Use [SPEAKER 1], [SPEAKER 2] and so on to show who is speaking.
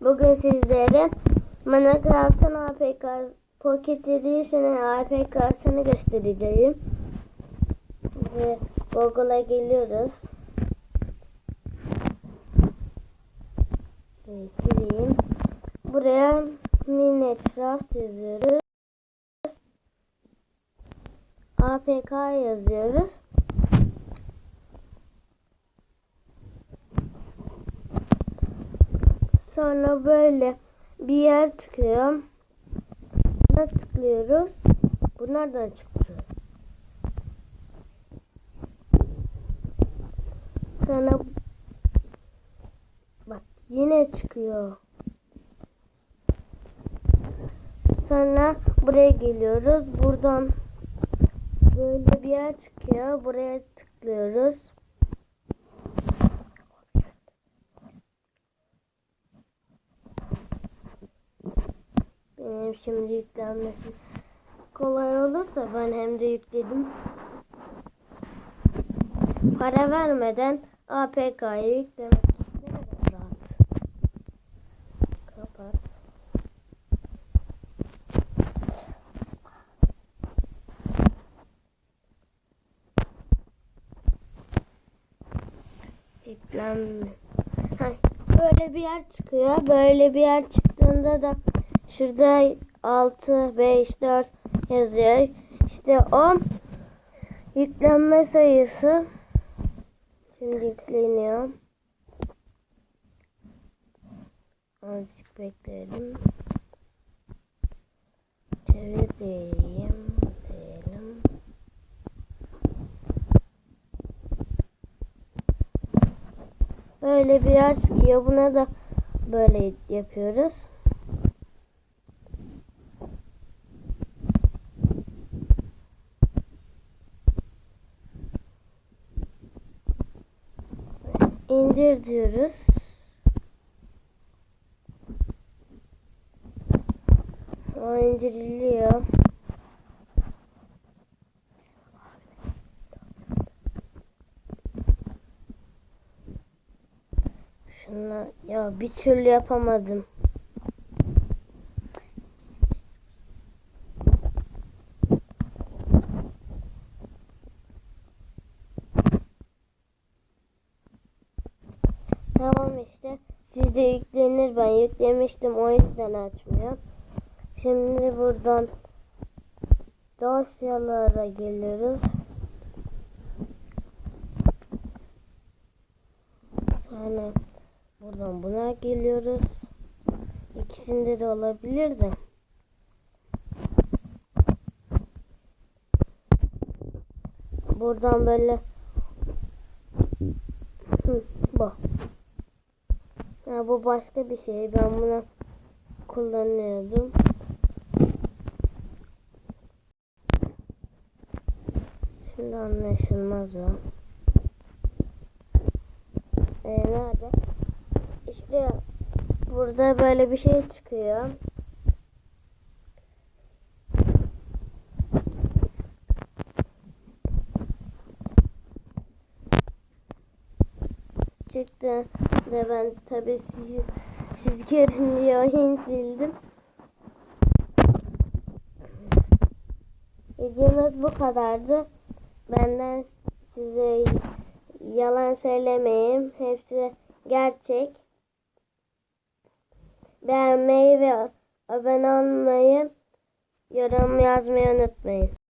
[SPEAKER 1] Bugün sizlere Minecraft'ın APK Pocket Edition'ın APK'sını göstereceğim. Ve Google'a geliyoruz. Ee, sileyim. Buraya Minecraft yazıyoruz. APK yazıyoruz. Sonra böyle bir yer çıkıyor. Buna tıklıyoruz. Bu nereden çıktı? Sonra bak yine çıkıyor. Sonra buraya geliyoruz. Buradan böyle bir yer çıkıyor. Buraya tıklıyoruz. Benim şimdi yüklenmesi kolay olur da ben hem de yükledim. Para vermeden APK'yı yüklemek ne kadar rahat. Kapat. Yüklenme. Heh, Böyle bir yer çıkıyor. Böyle bir yer çıktığında da şurada 6, 5, 4 yazıyor. İşte o yüklenme sayısı. Şimdi yükleniyor. Azıcık bekleyelim. Çevir diyeyim. Diyelim. Böyle bir yer çıkıyor. Buna da böyle yapıyoruz. İndir diyoruz. O indiriliyor. Şuna ya bir türlü yapamadım. Tamam işte. Sizde yüklenir. Ben yüklemiştim. O yüzden açmıyor. Şimdi buradan dosyalara geliyoruz. Sonra buradan buna geliyoruz. İkisinde de olabilir de. Buradan böyle bu. Ha, bu başka bir şey. Ben bunu kullanıyordum. Şimdi anlaşılmaz o. Ee, nerede? İşte burada böyle bir şey çıkıyor. Çıktı ve ben tabi siz, siz görün diye oyun sildim. Videomuz bu kadardı. Benden size yalan söylemeyeyim. Hepsi gerçek. Beğenmeyi ve abone olmayı, yorum yazmayı unutmayın.